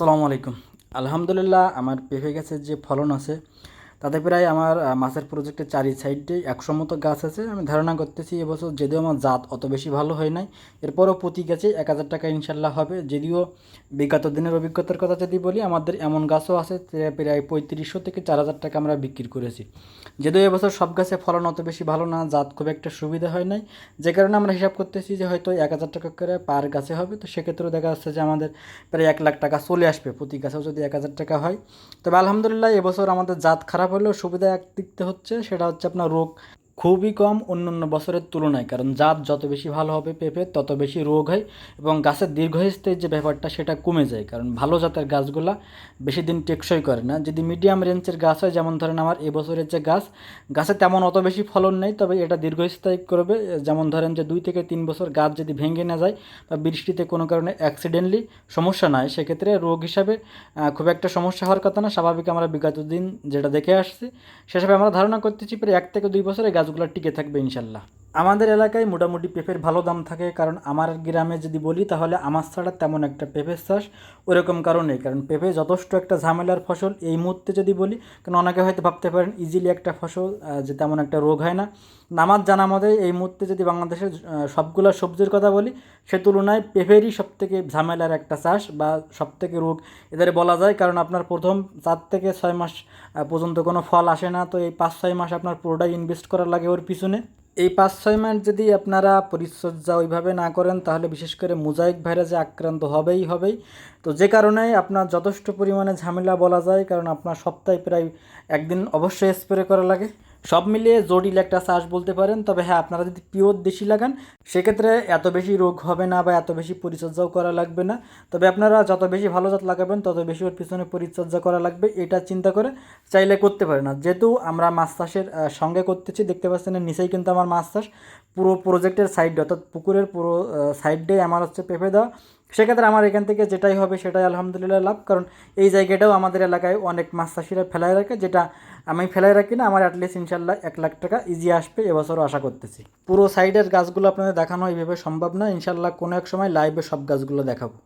আসসালামু আলাইকুম। আলহামদুলিল্লাহ আমার পেঁপে গাছের যে ফলন আছে তাতে প্রায় আমার মাছের প্রজেক্টের চারি সাইডে একশো মতো গাছ আছে। আমি ধারণা করতেছি এবছর যদিও আমার জাত অত বেশি ভালো হয় নাই, এরপরও প্রতি গাছে এক হাজার টাকা ইনশাল্লাহ হবে। যদিও বিগত দিনের অভিজ্ঞতার কথা যদি বলি, আমাদের এমন গাছও আছে প্রায় পঁয়ত্রিশশো থেকে চার হাজার টাকা আমরা বিক্রি করেছি। যদিও এবছর সব গাছে ফলন অত বেশি ভালো না, জাত খুব একটা সুবিধা হয় নাই। যে কারণে আমরা হিসাব করতেছি যে হয়তো এক হাজার টাকা করে পার গাছে হবে। তো সেক্ষেত্রেও দেখা যাচ্ছে যে আমাদের প্রায় এক লাখ টাকা চলে আসবে প্রতি গাছেও যদি এক হাজার টাকা হয়। তবে আলহামদুলিল্লাহ এবছর আমাদের জাত খারাপ হলেও সুবিধা এক দিকতে হচ্ছে সেটা হচ্ছে আপনার রোগ খুবই কম অন্য অন্য বছরের তুলনায়, কারণ জাত যত বেশি ভালো হবে পেঁপে, তত বেশি রোগ হয় এবং গাছের দীর্ঘস্থায়ী যে ব্যাপারটা, সেটা কমে যায়। কারণ ভালো জাতের গাছগুলা বেশি দিন টেকসই করে না। যদি মিডিয়াম রেঞ্জের গাছ হয়, যেমন ধরেন আমার এবছরের যে গাছ, গাছে তেমন অত বেশি ফলন নেই, তবে এটা দীর্ঘস্থায়ী করবে। যেমন ধরেন যে দুই থেকে তিন বছর গাছ যদি ভেঙে না যায় বা বৃষ্টিতে কোনো কারণে অ্যাক্সিডেন্টলি সমস্যা নয় সেক্ষেত্রে রোগ হিসাবে খুব একটা সমস্যা হওয়ার কথা না। স্বাভাবিক আমরা বিগত দিন যেটা দেখে আসছি সেসবে আমরা ধারণা করতেছি, প্রায় এক থেকে দুই বছরে গাছগুলো টিকে থাকবে ইনশাল্লাহ। আমাদের এলাকায় মোটামুটি পেঁপের ভালো দাম থাকে, কারণ আমার গ্রামে যদি বলি তাহলে আমার ছাড়া তেমন একটা পেঁপের চাষ ওরকম কারণেই কারণ পেঁপে যথেষ্ট একটা ঝামেলার ফসল। এই মুহূর্তে যদি বলি, কারণ অনেকে হয়তো ভাবতে পারেন ইজিলি একটা ফসল যে তেমন একটা রোগ হয় না। নামাজ জানা মতে এই মুহূর্তে যদি বাংলাদেশের সবগুলো সবজির কথা বলি, সে তুলনায় পেঁপেরই সবথেকে ঝামেলার একটা চাষ বা সবথেকে রোগ। এদের বলা যায়, কারণ আপনার প্রথম চার থেকে ছয় মাস পর্যন্ত কোনো ফল আসে না, তো এই পাঁচ ছয় মাস আপনার পুরোটাই ইনভেস্ট করা লাগে ওর পিছনে। এই পাঁচ, ছয় মাস যদি আপনারা পরিচর্যা ওইভাবে না করেন, তাহলে বিশেষ করে মোজাইক ভাইরাসে আক্রান্ত হবেই হবেই। তো যে কারণে আপনার যথেষ্ট পরিমাণে ঝামেলা বলা যায়, কারণ আপনার সপ্তাহে প্রায় একদিন অবশ্যই স্প্রে করা লাগে। সব মিলিয়ে জটিল একটা চাষ বলতে পারেন। তবে হ্যাঁ আপনারা যদি পিওর দেশি লাগান, সেক্ষেত্রে এত বেশি রোগ হবে না বা এত বেশি পরিচর্যাও করা লাগবে না। তবে আপনারা যত বেশি ভালো জাত লাগাবেন, তত বেশি ওর পিছনে পরিচর্যা করা লাগবে, এটা চিন্তা করে চাইলে করতে পারে না যেহেতু আমরা মাছ চাষের সঙ্গে করতেছি, দেখতে পাচ্ছেন নিচেই কিন্তু আমার মাছ চাষ পুরো প্রজেক্টের সাইড অর্থাৎ পুকুরের পুরো সাইডে আমার হচ্ছে পেঁপে দেওয়া। সেক্ষেত্রে আমার এখান থেকে যেটাই হবে সেটাই আলহামদুলিল্লাহ লাভ। কারণ এই জায়গাটাও আমাদের এলাকায় অনেক মাছ চাষিরা ফেলায় রাখে, যেটা আমি ফেলায় রাখি না, আমার অ্যাটলিস্ট ইনশাল্লাহ এক লাখ টাকা ইজি আসবে এবছরও আশা করতেছি। পুরো সাইডের গাছগুলো আপনাদের দেখানো এইভাবে সম্ভব না ইনশাল্লাহ কোনো এক সময় লাইভে সব গাছগুলো দেখাবো।